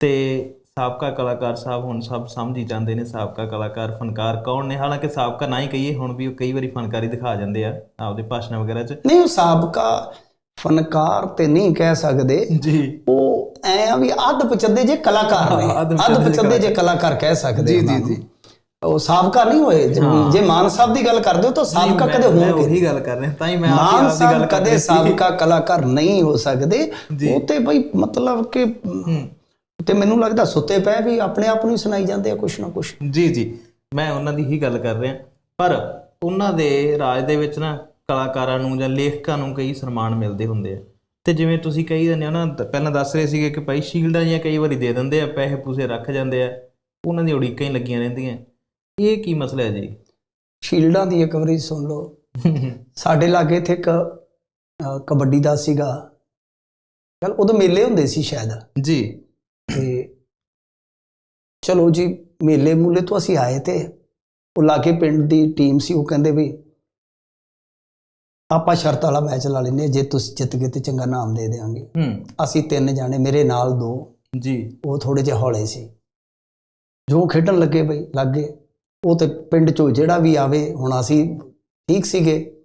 ਤੇ ਸਾਬਕਾ ਕਲਾਕਾਰ ਸਾਹਿਬ ਹੁਣ ਸਭ ਸਮਝ ਹੀ ਜਾਂਦੇ ਨੇ ਸਾਬਕਾ ਕਲਾਕਾਰ ਫਨਕਾਰ ਕੌਣ ਨੇ? ਹਾਲਾਂਕਿ ਸਾਬਕਾ ਨਾ ਹੀ ਕਹੀਏ ਹੁਣ ਵੀ ਉਹ ਕਈ ਵਾਰੀ ਫਨਕਾਰੀ ਦਿਖਾ ਜਾਂਦੇ ਆ ਆਪਦੇ ਭਾਸ਼ਣਾਂ ਵਗੈਰਾ 'ਚ। ਨਹੀਂ ਉਹ ਸਾਬਕਾ ਫਨਕਾਰ ਤੇ ਨਹੀਂ ਕਹਿ ਸਕਦੇ। ਜੀ। ਉਹ ਐ ਆ ਵੀ ਅੱਧ ਪਚੱਦੇ ਜੇ ਕਲਾਕਾਰ ਨੇ। ਅੱਧ ਪਚੱਦੇ ਜੇ ਕਲਾਕਾਰ। ਕਹਿ ਸਕਦੇ ਜੀ, ਜੀ, ਨੂੰ। ਉਹ ਸਾਬਕਾ ਨਹੀਂ ਹੋਏ। ਜੇ- ਜੇ ਮਾਨ ਸਾਹਿਬ ਦੀ ਗੱਲ ਕਰਦੇ ਹੋ ਤਾਂ ਸਾਬਕਾ ਕਦੇ ਹੋਣਗੇ। ਉਹੀ ਗੱਲ ਕਰ ਰਿਹਾ ਤਾਂ ਹੀ ਮੈਂ ਆਪ ਸਾਹਿਬ ਗੱਲ ਕਰ ਕਦੇ। ਸਾਬਕਾ ਕਲਾਕਾਰ ਨਹੀਂ ਹੋ ਸਕਦੇ। ਉਹ ਤੇ ਬਈ ਮਤਲਬ ਕਿ ਤੇ ਮੈਨੂੰ ਲੱਗਦਾ ਸੁੱਤੇ ਪਏ ਵੀ ਆਪਣੇ ਆਪ ਨੂੰ ਹੀ ਸੁਣਾਈ ਜਾਂਦੇ ਆ ਕੁਛ ਨਾ ਕੁਛ। ਜੀ ਜੀ। ਮੈਂ ਉਹਨਾਂ ਦੀ ਹੀ ਗੱਲ ਕਰ ਰਿਹਾ। ਪਰ ਉਹਨਾਂ ਦੇ ਰਾਜ ਦੇ ਵਿੱਚ ਨਾ ਕਲਾਕਾਰਾਂ ਨੂੰ ਜਾਂ ਲੇਖਕਾਂ ਨੂੰ ਕਈ ਸਨਮਾਨ ਮਿਲਦੇ ਹੁੰਦੇ ਆ। ਤੇ ਜਿਵੇਂ ਤੁਸੀਂ ਕਹੀ ਜਾਂਦੇ ਹੋ ਨਾ ਪਹਿਲਾਂ ਦੱਸ ਰਹੇ ਸੀਗੇ ਕਿ ਭਾਈ ਸ਼ੀਲਡਾਂ ਜਾਂ ਕਈ ਵਾਰੀ ਦੇ ਦਿੰਦੇ ਆ ਪੈਸੇ ਪੂਸੇ ਰੱਖ ਜਾਂਦੇ ਆ ਉਹਨਾਂ ਦੀ ਉਡੀਕਾਂ ਹੀ ਲੱਗੀਆਂ ਰਹਿੰਦੀਆਂ। ਇਹ ਕੀ ਮਸਲਾ ਹੈ ਜੀ? ਸ਼ੀਲਡਾਂ ਦੀ ਇੱਕ ਵਾਰੀ ਸੁਣ ਲਓ। ਸਾਡੇ ਲਾਗੇ ਇੱਥੇ ਇੱਕ ਕਬੱਡੀ ਦਾ ਸੀਗਾ। ਚਲ ਉਦੋਂ ਮੇਲੇ ਹੁੰਦੇ ਸੀ ਸ਼ਾਇਦ। ਜੀ। ਚਲੋ ਜੀ ਮੇਲੇ ਮੂਲੇ ਤੋਂ ਅਸੀਂ ਆਏ ਤੇ ਉਹ ਲਾਗੇ ਪਿੰਡ ਦੀ ਟੀਮ ਸੀ ਉਹ ਕਹਿੰਦੇ ਵੀ ਆਪਾਂ ਸ਼ਰਤ ਵਾਲਾ ਮੈਚ ਲਾ ਲੈਨੇ ਜੇ ਤੁਸੀਂ ਜਿੱਤ ਗਏ ਤੇ ਚੰਗਾ ਨਾਮ ਦੇ ਦੇਵਾਂਗੇ ਅਸੀਂ ਤਿੰਨ ਜਾਣੇ ਮੇਰੇ ਨਾਲ ਦੋ ਜੀ। ਉਹ ਥੋੜੇ ਜਿਹੇ ਹੌਲੇ ਸੀ। ਜੋ ਖੇਡਣ ਲੱਗੇ ਬਈ ਲੱਗੇ। ਉਹ ਤੇ ਪਿੰਡ ਚੋਂ ਜਿਹੜਾ ਵੀ ਆਵੇ ਹੁਣ ਅਸੀਂ ਠੀਕ ਸੀਗੇ।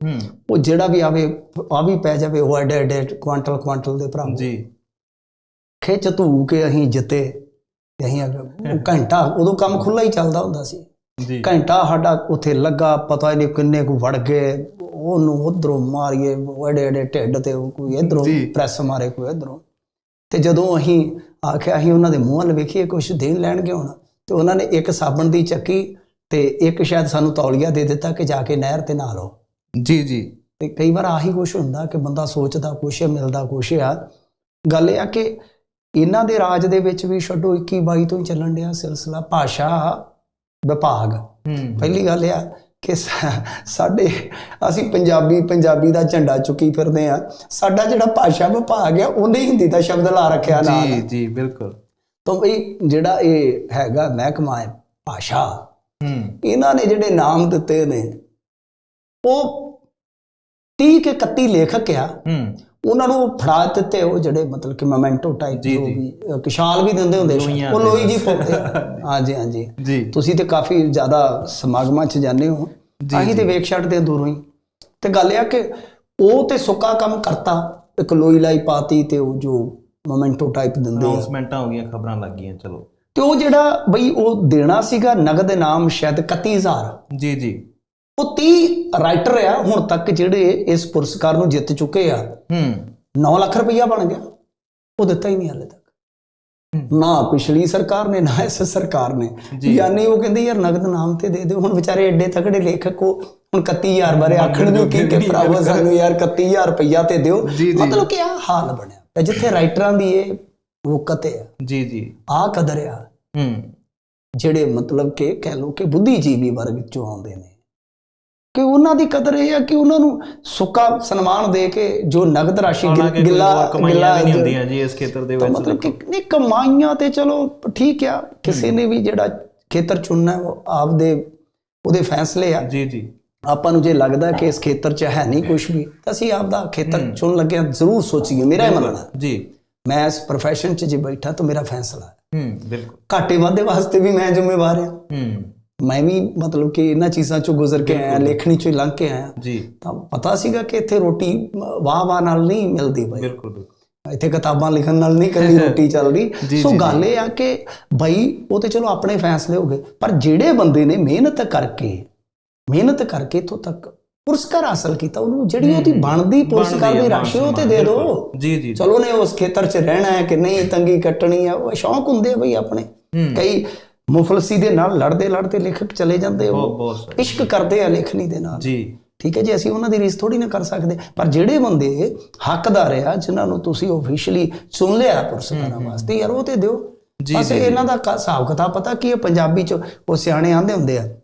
ਉਹ ਜਿਹੜਾ ਵੀ ਆਵੇ ਆ ਵੀ ਪੈ ਜਾਵੇ ਉਹ ਐਡੇ ਐਡੇ ਕੁਆਂਟਲ ਕੁਆਂਟਲ ਦੇ ਭਰਾ। ਜੀ। ਖਿੱਚ ਧੂ ਕੇ ਅਸੀਂ ਜਿੱਤੇ। ਅਸੀਂ ਉਹ ਘੰਟਾ ਉਦੋਂ ਕੰਮ ਖੁੱਲਾ ਹੀ ਚੱਲਦਾ ਹੁੰਦਾ ਸੀ। ਜੀ। ਘੰਟਾ ਸਾਡਾ ਉੱਥੇ ਲੱਗਾ ਪਤਾ ਨਹੀਂ ਕਿੰਨੇ ਕੁ ਵੜ ਗਏ। ਉਹਨੂੰ ਉਧਰੋਂ ਮਾਰੀਏ ਐਡੇ ਐਡੇ ਢਿੱਡ ਤੇ ਕੋਈ ਇਧਰੋਂ। ਪ੍ਰੈਸ ਮਾਰੇ ਕੋਈ ਇਧਰੋਂ। ਤੇ ਜਦੋਂ ਅਸੀਂ ਆਖਿਆ ਅਸੀਂ ਉਹਨਾਂ ਦੇ ਮੂੰਹ ਵੱਲ ਵੇਖੀਏ ਕੁਝ ਦੇਣ ਲੈਣਗੇ ਹੁਣ ਤੇ ਉਹਨਾਂ ਨੇ ਇੱਕ ਸਾਬਣ ਦੀ ਚੱਕੀ ਤੇ ਇੱਕ ਸ਼ਾਇਦ ਸਾਨੂੰ ਤੌਲੀਆ ਦੇ ਦਿੱਤਾ ਕਿ ਜਾ ਕੇ ਨਹਿਰ ਤੇ ਨਹਾ ਲਓ। ਜੀ ਜੀ। ਤੇ ਕਈ ਵਾਰ ਆਹੀ ਕੁਛ ਹੁੰਦਾ ਕਿ ਬੰਦਾ ਸੋਚਦਾ ਕੁਛ ਹੈ ਮਿਲਦਾ ਕੁਛ ਆ ਗੱਲ ਇਹ ਆ ਕਿ ਇਹਨਾਂ ਦੇ ਰਾਜ ਦੇ ਵਿੱਚ ਵੀ ਛੱਡੋ 21 22 ਤੋਂ ਹੀ ਚੱਲਣ ਡਿਆ ਸਿਲਸਿਲਾ ਭਾਸ਼ਾ ਵਿਭਾਗ। ਪਹਿਲੀ ਗੱਲ ਇਹ ਆ ਕਿ ਸਾਡੇ ਅਸੀਂ ਪੰਜਾਬੀ ਪੰਜਾਬੀ ਦਾ ਝੰਡਾ ਚੁੱਕੀ ਫਿਰਦੇ ਆ ਸਾਡਾ ਜਿਹੜਾ ਭਾਸ਼ਾ ਵਿਭਾਗ ਆ ਉਹਨੇ ਹਿੰਦੀ ਦਾ ਸ਼ਬਦ ਲਾ ਰੱਖਿਆ ਨਾਲ। ਜੀ ਜੀ ਬਿਲਕੁਲ। ਤਾਂ ਬਈ ਜਿਹੜਾ ਇਹ ਹੈਗਾ ਮਹਿਕਮਾ ਹੈ ਭਾਸ਼ਾ ਇਹਨਾਂ ਨੇ ਜਿਹੜੇ ਨਾਮ ਦਿੱਤੇ ਨੇ ਉਹ 30 ਕੇ 31 ਲੇਖਕ ਆ। ਹੂੰ। ਉਹਨਾਂ ਨੂੰ ਫੜਾ ਦਿੱਤੇ ਉਹ ਜਿਹੜੇ ਮਤਲਬ ਕਿ ਮੋਮੈਂਟੋ ਟਾਈਪ ਜੀ। ਵੀ ਕਿਸ਼ਾਲ ਵੀ ਦਿੰਦੇ ਹੁੰਦੇ ਸੀ। ਉਹ ਲੋਈ ਜੀ। ਪਾਉਂਦੇ। ਹਾਂਜੀ ਹਾਂਜੀ। ਤੁਸੀਂ ਤੇ ਕਾਫੀ ਜ਼ਿਆਦਾ ਸਮਾਗਮਾਂ 'ਚ ਜਾਂਦੇ ਹੋ। ਅਸੀਂ ਤੇ ਵੇਖ ਛੱਡਦੇ ਦੂਰੋਂ ਹੀ। ਤੇ ਗੱਲ ਇਹ ਆ ਕਿ ਉਹ ਤੇ ਸੁੱਕਾ ਕੰਮ ਕਰਤਾ। ਇੱਕ ਲੋਈ ਲਾਈ ਪਾਤੀ ਤੇ ਉਹ ਜੋ ਮੋਮੈਂਟੋ ਟਾਈਪ ਦਿੰਦੇ ਆ। ਅਨਾਉਂਸਮੈਂਟਾਂ ਹੋ ਗਈਆਂ ਖਬਰਾਂ ਲੱਗ ਗਈਆਂ ਚਲੋ। ਤੇ ਉਹ ਜਿਹੜਾ ਬਈ ਉਹ ਦੇਣਾ ਸੀਗਾ ਨਗਦ ਇਨਾਮ ਸ਼ਾਇਦ 31000 ਜੀ ਜੀ। ਉਹ 30 ਰਾਈਟਰ ਆ ਹੁਣ ਤੱਕ ਜਿਹੜੇ ਇਸ ਪੁਰਸਕਾਰ ਨੂੰ ਜਿੱਤ ਚੁੱਕੇ ਆ। ਹੂੰ। 9 ਲੱਖ ਰੁਪਈਆ ਬਣ ਗਿਆ। ਉਹ ਦਿੱਤਾ ਹੀ ਨਹੀਂ ਹਾਲੇ ਤੱਕ। ਨਾ ਪਿਛਲੀ ਸਰਕਾਰ ਨੇ ਨਾ ਇਸ ਸਰਕਾਰ ਨੇ। ਯਾਨੀ ਉਹ ਕਹਿੰਦੇ ਯਾਰ ਨਗਦ ਨਾਮ ਤੇ ਦੇ ਦਿਓ। ਹੁਣ ਵਿਚਾਰੇ ਐਡੇ ਤਕੜੇ ਲੇਖਕ ਉਹ ਹੁਣ 31000 ਬਾਰੇ ਆਖਣ ਨੂੰ ਕੀ ਕਿ ਭਰਾਵੋ ਸਾਨੂੰ ਯਾਰ 31000 ਰੁਪਈਆ ਤੇ ਦਿਓ। ਮਤਲਬ ਕਿ ਆ ਹਾਲ ਬਣਿਆ। ਤੇ ਜਿੱਥੇ ਰਾਈਟਰਾਂ ਦੀ ਇਹ ਵਕਤ ਹੈ ਜੀ ਜੀ। ਆ ਕਦਰ ਆ ਹੂੰ। ਜਿਹੜੇ ਮਤਲਬ ਕਿ ਕਹਿ ਲਓ ਕਿ ਬੁੱਧੀਜੀਵੀ ਵਰਗ ਚੋਂ ਆਉਂਦੇ ਨੇ। ਕਿ ਉਹਨਾਂ ਦੀ ਕਦਰ ਇਹ ਆ ਕਿ ਉਹਨਾਂ ਨੂੰ ਸੁੱਕਾ ਸਨਮਾਨ ਦੇ ਕੇ ਜੋ ਨਗਦ ਰਾਸ਼ੀ ਗਿੱਲਾ ਗਿੱਲਾ ਨਹੀਂ ਹੁੰਦੀਆਂ ਜੀ ਇਸ ਖੇਤਰ ਦੇ ਵਿੱਚ ਮਤਲਬ ਕਿ ਨਹੀਂ ਕਮਾਈਆਂ ਤੇ ਚਲੋ ਠੀਕ ਆ ਕਿਸੇ ਨੇ ਵੀ ਜਿਹੜਾ ਖੇਤਰ ਚੁਣਨਾ ਉਹ ਆਪਦੇ ਉਹਦੇ ਫੈਸਲੇ ਆ। ਜੀ ਜੀ। ਆਪਾਂ ਨੂੰ ਜੇ ਲੱਗਦਾ ਕਿ ਇਸ ਖੇਤਰ 'ਚ ਹੈ ਨਹੀਂ ਕੁਝ ਵੀ ਤਾਂ ਅਸੀਂ ਆਪਦਾ ਖੇਤਰ ਚੁਣ ਲੱਗੇ ਹਾਂ ਜ਼ਰੂਰ ਸੋਚੀਏ ਮੇਰਾ ਇਹ ਮੰਨਣਾ। ਜੀ। ਮੈਂ ਇਸ profession 'ਚ ਜੇ ਬੈਠਾ ਤਾਂ ਮੇਰਾ ਫੈਸਲਾ ਹੈ। ਹੂੰ ਬਿਲਕੁਲ। ਘਾਟੇ ਵਾਧੇ ਵਾਸਤੇ ਵੀ ਮੈਂ ਜ਼ਿੰਮੇਵਾਰ ਹਾਂ। ਹੂੰ। ਮੈਂ ਵੀ ਮਤਲਬ ਕਿ ਇਹਨਾਂ ਚੀਜ਼ਾਂ ਚੋਂ ਗੁਜ਼ਰ ਕੇ ਆਇਆ ਲੇਖਣੀ ਚੋਂ ਹੀ ਲੰਘ ਕੇ ਆਇਆ। ਜੀ। ਤਾਂ ਪਤਾ ਸੀਗਾ ਕਿ ਇੱਥੇ ਰੋਟੀ ਵਾਹ ਵਾਹ ਨਾਲ ਨਹੀਂ ਮਿਲਦੀ ਬਾਈ। ਬਿਲਕੁਲ ਬਿਲਕੁਲ। ਇੱਥੇ ਕਿਤਾਬਾਂ ਲਿਖਣ ਨਾਲ ਨਹੀਂ ਕੱਲੀ ਰੋਟੀ ਚੱਲਦੀ ਸੋ ਗੱਲ ਇਹ ਆ ਕਿ ਬਈ ਉਹ ਤੇ ਚਲੋ ਆਪਣੇ ਫੈਸਲੇ ਹੋ ਗਏ ਪਰ ਜਿਹੜੇ ਬੰਦੇ ਨੇ ਮਿਹਨਤ ਕਰਕੇ ਮਿਹਨਤ ਕਰਕੇ ਇਥੋਂ ਤੱਕ ਪੁਰਸਕਾਰ ਹਾਸਲ ਕੀਤਾ ਉਹਨੂੰ ਜਿਹੜੀ ਉਹਦੀ ਬਣਦੀ ਪੁਰਸਕਾਰ ਦੀ ਹੈ, ਰਾਸ਼ੀ ਉਹ ਤੇ ਦੇ ਦਿਓ ਬਿਲਕੁਲ। ਜੀ ਜੀ। ਚਲੋ ਨੇ ਉਸ ਖੇਤਰ 'ਚ ਰਹਿਣਾ ਹੈ ਕਿ ਨਹੀਂ ਤੰਗੀ ਕੱਟਣੀ ਆ ਉਹ ਸ਼ੌਂਕ ਹੁੰਦੇ ਆ ਬਈ ਆਪਣੇ। ਹੂੰ। ਕਈ ਮੁਫਲਸੀ ਦੇ ਨਾਲ ਲੜਦੇ ਲੜਦੇ ਲੇਖਕ ਚਲੇ ਜਾਂਦੇ ਉਹ। ਇਸ਼ਕ ਕਰਦੇ ਆ ਲੇਖਣੀ ਦੇ ਨਾਲ। ਜੀ। ਠੀਕ ਹੈ ਜੀ ਅਸੀਂ ਉਹਨਾਂ ਦੀ ਰੀਸ ਥੋੜੀ ਨਾ ਕਰ ਸਕਦੇ। ਪਰ ਜਿਹੜੇ ਬੰਦੇ ਹੱਕਦਾਰ ਆ ਜਿਨ੍ਹਾਂ ਨੂੰ ਤੁਸੀਂ ਆਫੀਸ਼ੀਅਲੀ ਚੁਣ ਲਿਆ ਪੁਰਸਕਾਰਾਂ ਵਾਸਤੇ ਯਾਰ ਉਹ ਤੇ ਦਿਓ। ਜੀ, ਬਸ ਇਹਨਾਂ ਦਾ ਹਿਸਾਬ ਕਿਤਾਬ ਪਤਾ ਕੀ ਹੈ ਪੰਜਾਬੀ ਚ ਉਹ ਸਿਆਣੇ ਆਂਦੇ ਹੁੰਦੇ ਆ।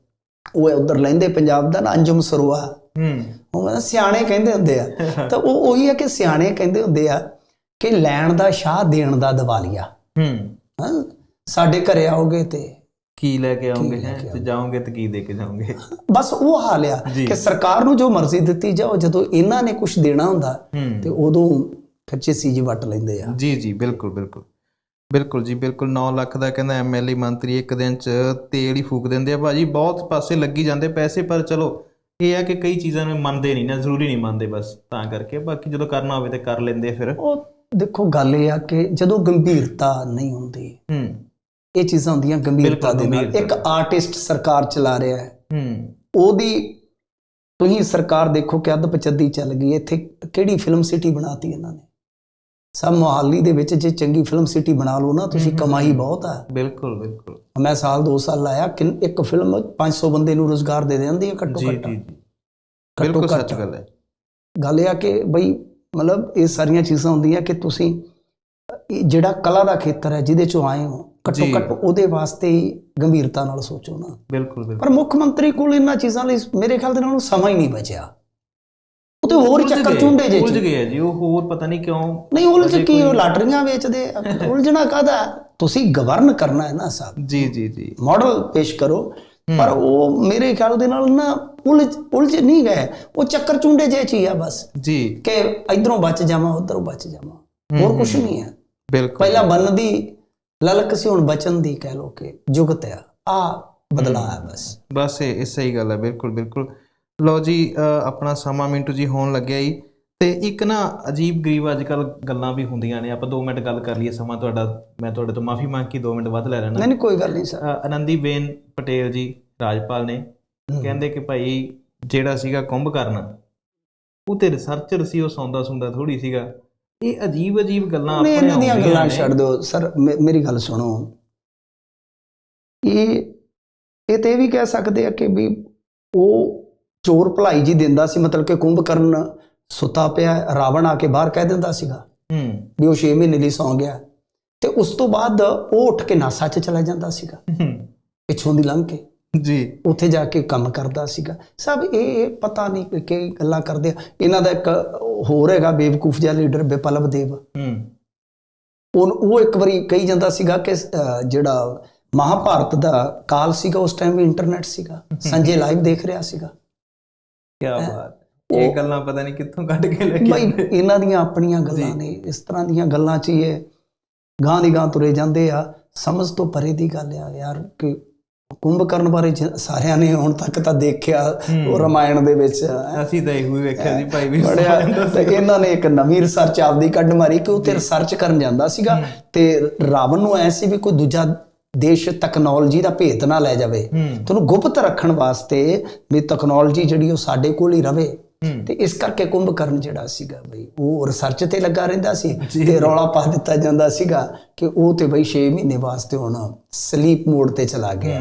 ਉਹ ਉਧਰ ਲੈਂਦੇ ਪੰਜਾਬ ਦਾ ਨਾ ਅੰਜਮ ਸਰੂਆ। ਹੂੰ। ਉਹ ਕਹਿੰਦਾ ਸਿਆਣੇ ਕਹਿੰਦੇ ਹੁੰਦੇ ਆ। ਤਾਂ ਉਹ ਉਹੀ ਹੈ ਕਿ ਸਿਆਣੇ ਕਹਿੰਦੇ ਹੁੰਦੇ ਆ ਕਿ ਲੈਣ ਦਾ ਸ਼ਾਹ ਦੇਣ ਦਾ ਦਿਵਾਲੀਆ। ਹਾਂ। ਸਾਡੇ ਘਰੇ ਆਓਗੇ ਤੇ ਕੀ ਲੈ ਕੇ ਆਉਂਗੇ ਹੈ? ਤੇ ਜਾਓਗੇ ਤੇ ਕੀ ਦੇ ਕੇ ਜਾਓਗੇ? ਬਸ ਉਹ ਹਾਲ ਆ। ਕਿ ਸਰਕਾਰ ਨੂੰ ਜੋ ਮਰਜ਼ੀ ਦਿੱਤੀ ਜਾਓ ਜਦੋਂ ਇਹਨਾਂ ਨੇ ਕੁਝ ਦੇਣਾ ਹੁੰਦਾ ਤੇ ਉਦੋਂ ਫਿਰ ਚੇਸੀ ਜੀ ਵੱਟ ਲੈਂਦੇ ਆ। ਜੀ ਜੀ ਬਿਲਕੁਲ ਬਿਲਕੁਲ। ਬਿਲਕੁਲ ਜੀ ਬਿਲਕੁਲ। 9 ਲੱਖ ਦਾ ਕਹਿੰਦਾ ਐਮਐਲਏ ਮੰਤਰੀ ਇੱਕ ਦਿਨ ਚ ਤੇਲ ਹੀ ਫੂਕ ਦਿੰਦੇ ਆ। ਭਾਜੀ ਬਹੁਤ ਪਾਸੇ ਲੱਗੀ ਜਾਂਦੇ ਪੈਸੇ ਪਰ ਚਲੋ ਇਹ ਆ ਕਿ ਕਈ ਚੀਜ਼ਾਂ ਨੂੰ ਮੰਨਦੇ ਨਹੀਂ ਨਾ ਜ਼ਰੂਰੀ ਨਹੀਂ ਮੰਨਦੇ ਬਸ ਤਾਂ ਕਰਕੇ। ਬਾਕੀ ਜਦੋਂ ਕਰਨਾ ਹੋਵੇ ਤੇ ਕਰ ਲੈਂਦੇ ਫਿਰ। ਉਹ ਦੇਖੋ ਗੱਲ ਇਹ ਆ ਕਿ ਜਦੋਂ ਗੰਭੀਰਤਾ ਨਹੀਂ ਹੁੰਦੀ ਹੂੰ। ਇਹ ਚੀਜ਼ਾਂ ਹੁੰਦੀਆਂ ਗੰਭੀਰਤਾ ਦੇ ਨਾਲ। ਇੱਕ ਆਰਟਿਸਟ ਸਰਕਾਰ ਚਲਾ ਰਿਹਾ ਹੈ। ਹੂੰ। ਉਹਦੀ ਤੁਸੀਂ ਸਰਕਾਰ ਦੇਖੋ ਕਿ ਅੱਧ ਪਚੱਦੀ ਚੱਲ ਗਈ ਇੱਥੇ ਕਿਹੜੀ ਫਿਲਮ ਸਿਟੀ ਬਣਾਤੀ ਇਹਨਾਂ ਨੇ? ਸਭ ਮੁਹਾਲੀ ਦੇ ਵਿੱਚ ਜੇ ਚੰਗੀ ਫਿਲਮ ਸਿਟੀ ਬਣਾ ਲਓ ਨਾ ਤੁਸੀਂ ਕਮਾਈ ਬਹੁਤ ਆ ਬਿਲਕੁਲ ਬਿਲਕੁਲ। ਮੈਂ ਸਾਲ 2 ਸਾਲ ਲਾਇਆ ਕਿ ਇੱਕ ਫਿਲਮ 500 ਬੰਦੇ ਨੂੰ ਰੋਜ਼ਗਾਰ ਦੇ ਦਿੰਦੀ ਹੈ ਘੱਟੋ ਘੱਟ। ਜੀ ਜੀ। ਘੱਟੋ ਬਿਲਕੁਲ। ਸੱਚ ਗੱਲ ਹੈ। ਗੱਲ ਇਹ ਆ ਕਿ ਬਈ ਮਤਲਬ ਇਹ ਸਾਰੀਆਂ ਚੀਜ਼ਾਂ ਹੁੰਦੀਆਂ ਕਿ ਤੁਸੀਂ ਜਿਹੜਾ ਕਲਾ ਦਾ ਖੇਤਰ ਹੈ ਜਿਹਦੇ ਚੋਂ ਆਏ ਹੋ ਘੱਟੋ। ਘੱਟ ਉਹਦੇ ਵਾਸਤੇ ਗੰਭੀਰਤਾ ਨਾਲ ਸੋਚੋ ਨਾ। ਬਿਲਕੁਲ ਬਿਲਕੁਲ। ਪਰ ਮੁੱਖ ਮੰਤਰੀ ਕੋਲ ਇਹਨਾਂ ਚੀਜ਼ਾਂ ਲਈ ਮੇਰੇ ਖਿਆਲ ਦੇ ਨਾਲ ਉਹਨੂੰ ਸਮਾਂ ਹੀ ਨਹੀਂ ਬਚਿਆ। ਉਹ ਤੇ ਹੋਰ ਚੱਕਰ ਚੁੰਡੇ ਜੇ ਉਲਝ। ਗਏ ਜੀ ਉਹ ਹੋਰ ਪਤਾ ਨਹੀਂ ਕਿਉਂ ਨਹੀਂ ਉਲਝ ਕੀ ਉਹ ਲਾਟਰੀਆਂ ਵੇਚਦੇ। ਉਲਝਣਾ ਕਾਦਾ ਤੁਸੀਂ ਗਵਰਨ ਕਰਨਾ ਹੈ ਨਾ ਸਾਹਿਬ ਜੀ ਜੀ ਜੀ। ਮਾਡਲ ਪੇਸ਼ ਕਰੋ। ਪਰ ਉਹ ਮੇਰੇ ਖਿਆਲ ਦੇ ਨਾਲ ਨਾ ਉਲਝ ਉਲਝ ਨਹੀਂ ਗਏ। ਉਹ ਚੱਕਰ ਚੁੰਡੇ ਜੇ ਚ ਹੀ ਆ ਬਸ। ਜੀ। ਕਿ ਇਧਰੋਂ ਬਚ ਜਾਵਾਂ ਉਧਰੋਂ ਬਚ ਜਾਵਾਂ। ਹੋਰ ਕੁਝ ਨਹੀਂ ਹੈ। ਬਿਲਕੁਲ। ਪਹਿਲਾਂ ਬਣਨ ਦੀ ਲਲਕ ਸੀ ਹੁਣ ਬਚਨ ਦੀ ਕਹਿ ਲੋ ਕਿ ਜੁਗਤ ਆ ਆ ਬਦਲਾ ਹੈ ਬਸ। ਬਸ ਇਹ ਸਹੀ ਗੱਲ ਹੈ ਬਿਲਕੁਲ ਬਿਲਕੁਲ। ਲਓ ਜੀ ਆਪਣਾ ਸਮਾਂ ਮਿੰਟੂ ਜੀ ਹੋਣ ਲੱਗਿਆ ਹੀ ਤੇ ਇੱਕ ਨਾ ਅਜੀਬ ਗਰੀਬ ਅੱਜ ਕੱਲ ਗੱਲਾਂ ਵੀ ਹੁੰਦੀਆਂ ਨੇ। ਆਪਾਂ 2 ਮਿੰਟ ਗੱਲ ਕਰ ਲਈਏ ਸਮਾਂ ਤੁਹਾਡਾ ਮੈਂ ਤੁਹਾਡੇ ਤੋਂ ਮਾਫੀ ਮੰਗ ਕੇ 2 ਮਿੰਟ ਵੱਧ ਲੈ ਲੈਣਾ। ਨਹੀਂ ਨਹੀਂ ਕੋਈ ਗੱਲ ਨਹੀਂ ਸਰ। ਅ, ਆਨੰਦੀਬੇਨ ਪਟੇਲ ਜੀ ਰਾਜਪਾਲ ਨੇ ਕਹਿੰਦੇ ਕਿ ਭਾਈ ਜਿਹੜਾ ਸੀਗਾ ਕੁੰਭ ਕਰਨਾ ਉਹ ਤੇ ਰਿਸਰਚਰ ਸੀ ਉਹ ਸੌਂਦਾ ਸੁੰਦਾ ਥੋੜੀ ਸੀਗਾ। ਇਹ ਅਜੀਬ ਅਜੀਬ ਗੱਲਾਂ ਆਪਣੇ ਇਹਨਾਂ ਦੀਆਂ ਆਉਂਦੀਆਂ ਗੱਲਾਂ ਨੇ। ਛੱਡ ਦਿਓ। ਸਰ ਮੇ- ਮੇਰੀ ਗੱਲ ਸੁਣੋ। ਇਹ ਇਹ ਤੇ ਇਹ ਵੀ ਕਹਿ ਸਕਦੇ ਆ ਕਿ ਵੀ ਉਹ ਚੋਰ ਭਲਾਈ ਜੀ ਦਿੰਦਾ ਸੀ ਮਤਲਬ ਕਿ ਕੁੰਭਕਰਨ ਸੁੱਤਾ ਪਿਆ ਹੈ, ਰਾਵਣ ਆ ਕੇ ਬਾਹਰ ਕਹਿ ਦਿੰਦਾ ਸੀਗਾ ਹੂੰ। ਵੀ ਉਹ 6 ਮਹੀਨੇ ਲਈ ਸੌਂ ਗਿਆ। ਤੇ ਉਸ ਤੋਂ ਬਾਅਦ ਉਹ ਉੱਠ ਕੇ ਨਾਸਾ 'ਚ ਚਲਾ ਜਾਂਦਾ ਸੀਗਾ। ਹੂੰ, ਪਿੱਛੋਂ ਦੀ ਲੰਘ ਕੇ। ਜੀ। ਉੱਥੇ ਜਾ ਕੇ ਕੰਮ ਕਰਦਾ ਸੀਗਾ। ਸਭ ਇਹ ਇਹ ਪਤਾ ਨਹੀਂ ਕਿ ਕੀ ਗੱਲਾਂ ਕਰਦੇ ਆ। ਇਹਨਾਂ ਦਾ ਇੱਕ ਹੋਰ ਹੈਗਾ ਬੇਵਕੂਫ ਜਿਹਾ ਲੀਡਰ ਬਿਪਲਬ ਦੇਵ। ਹੂੰ। ਉਹ ਉਹ ਇੱਕ ਵਾਰੀ ਕਹੀ ਜਾਂਦਾ ਸੀਗਾ ਕਿ ਜਿਹੜਾ ਮਹਾਭਾਰਤ ਦਾ ਕਾਲ ਸੀਗਾ ਉਸ ਟਾਈਮ ਵੀ ਇੰਟਰਨੈਟ ਸੀਗਾ। ਸੰਜੇ ਲਾਈਵ ਦੇਖ ਰਿਹਾ ਸੀਗਾ। ਕੀ ਬਾਤ। ਇਹ ਗੱਲਾਂ ਪਤਾ ਨਹੀਂ ਕਿੱਥੋਂ ਕੱਢ ਕੇ ਲੈ ਕੇ ਆਉਂਦੇ। ਇਹਨਾਂ ਦੀਆਂ ਆਪਣੀਆਂ ਗੱਲਾਂ ਨੇ ਇਸ ਤਰ੍ਹਾਂ ਦੀਆਂ ਗੱਲਾਂ 'ਚ ਹੀ ਇਹ ਗਾਂ ਦੀ ਗਾਂ ਤੁਰੇ ਜਾਂਦੇ ਆ। ਸਮਝ ਤੋਂ ਪਰੇ ਦੀ ਗੱਲ ਆ ਯਾਰ ਕਿ ਕੁੰਭਕਰਨ ਬਾਰੇ ਜ- ਸਾਰਿਆਂ ਨੇ ਹੁਣ ਤੱਕ ਤਾਂ ਦੇਖਿਆ ਉਹ ਰਮਾਇਣ ਦੇ ਵਿੱਚ। ਅਸੀਂ ਤਾਂ ਇਹੋ ਹੀ ਵੇਖਿਆ ਸੀ ਭਾਈ ਵੀ ਬੜਿਆ ਤੇ ਇਹਨਾਂ ਨੇ ਇੱਕ ਨਵੀਂ ਰਿਸਰਚ ਆਪਦੀ ਕੱਢ ਮਾਰੀ ਕਿ ਉਹ ਤੇ ਰਿਸਰਚ ਕਰਨ ਜਾਂਦਾ ਸੀਗਾ ਤੇ ਰਾਵਣ ਨੂੰ ਐ ਸੀ ਵੀ ਕੋਈ ਦੂਜਾ ਦੇਸ਼ ਟੈਕਨੋਲੋਜੀ ਦਾ ਭੇਤ ਨਾ ਲੈ ਜਾਵੇ। ਤੁਹਾਨੂੰ ਗੁਪਤ ਰੱਖਣ ਵਾਸਤੇ ਵੀ ਟੈਕਨੋਲੋਜੀ ਜਿਹੜੀ ਉਹ ਸਾਡੇ ਕੋਲ ਹੀ ਰਵੇ। ਤੇ ਇਸ ਕਰਕੇ ਕੁੰਭਕਰਨ ਜਿਹੜਾ ਸੀਗਾ ਬਈ ਉਹ ਰਿਸਰਚ ਤੇ ਲੱਗਾ ਰਹਿੰਦਾ ਸੀ ਤੇ ਰੌਲਾ ਪਾ ਦਿੱਤਾ ਜਾਂਦਾ ਸੀਗਾ ਕਿ ਉਹ ਤੇ ਬਈ 6 ਮਹੀਨੇ ਵਾਸਤੇ ਹੁਣ ਸਲੀਪ ਮੋਡ ਤੇ ਚਲਾ ਗਿਆ।